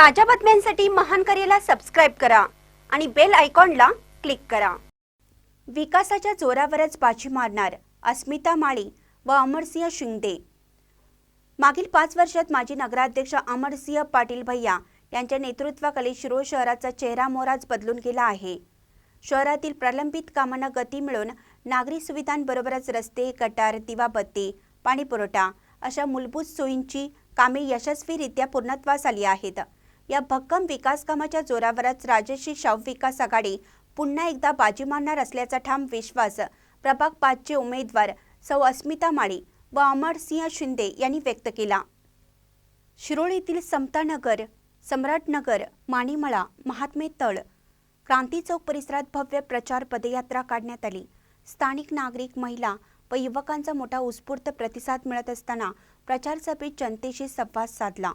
ताज्या बातम्यांसाठी महान करेला सबस्क्राईब करा आणि बेल आयकॉनला क्लिक करा. विकासाच्या जोरावरच बाजी मारणार अस्मिता माळी व अमरसिंह शिंगदे मागील पाच वर्षात माजी नगराध्यक्ष अमरसिंह पाटील भैया यांच्या नेतृत्वाखाली शिरोळ शहराचा चेहरा मोहराच बदलून गेला आहे. शहरातील प्रलंबित कामांना गती मिळून नागरी सुविधांबरोबरच रस्ते गटार दिवाबत्ती पाणीपुरवठा अशा मूलभूत सोयींची कामे यशस्वीरित्या पूर्णत्वास आली आहेत. या भक्कम विकास कामाच्या जोरावरच राजश्री शाहू विकास आघाडी पुन्हा एकदा बाजी मारणार असल्याचा ठाम विश्वास प्रभाग पाचचे उमेदवार सौ अस्मिता माळी व अमरसिंह शिंदे यांनी व्यक्त केला. शिरोळ येथील समतानगर सम्राटनगर माणिमळा महात्मे तळ क्रांती चौक परिसरात भव्य प्रचार पदयात्रा काढण्यात आली. स्थानिक नागरिक महिला व युवकांचा मोठा उत्स्फूर्त प्रतिसाद मिळत असताना प्रचारसभेत जनतेशी संवाद साधला.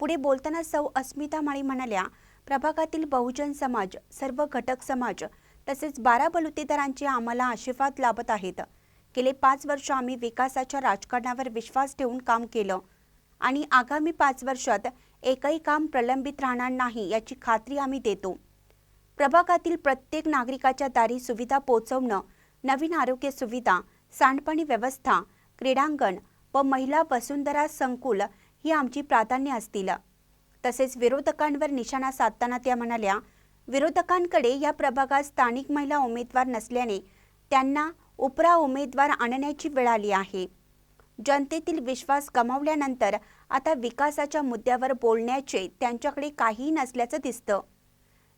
पुढे बोलताना सौ अस्मिता माळी म्हणाल्या प्रभागातील बहुजन समाज सर्व घटक समाज तसेच बारा बलुतेदारांचे आम्हाला आशीर्वाद लाभत आहेत. गेले पाच वर्ष आम्ही विकासाच्या राजकारणावर विश्वास ठेवून काम केलं आणि आगामी पाच वर्षात एकही काम प्रलंबित राहणार नाही याची खात्री आम्ही देतो. प्रभागातील प्रत्येक नागरिकाच्या दारी सुविधा पोहोचवणं नवीन आरोग्य सुविधा सांडपाणी व्यवस्था क्रीडांगण व महिला वसुंधरा संकुल ही आमची प्राधान्य असतील. तसेच विरोधकांवर निशाणा साधताना त्या म्हणाल्या विरोधकांकडे या प्रभागात स्थानिक महिला उमेदवार नसल्याने त्यांना उपरा उमेदवार आणण्याची वेळ आली आहे. जनतेतील विश्वास गमावल्यानंतर आता विकासाच्या मुद्द्यावर बोलण्याचे त्यांच्याकडे काहीही नसल्याचं दिसतं.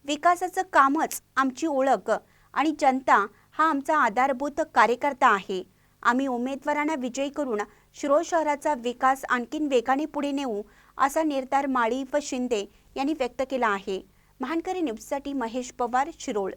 विकासाचं कामच आमची ओळख आणि जनता हा आमचा आधारभूत कार्यकर्ता आहे. आम्ही उमेदवारांना विजयी करून शिरोळ शहराचा विकास आणखीन वेगाने पुढे नेऊ असा निर्धार माळी व शिंदे यांनी व्यक्त केला आहे. महानकरी न्यूजसाठी महेश पवार शिरोळ.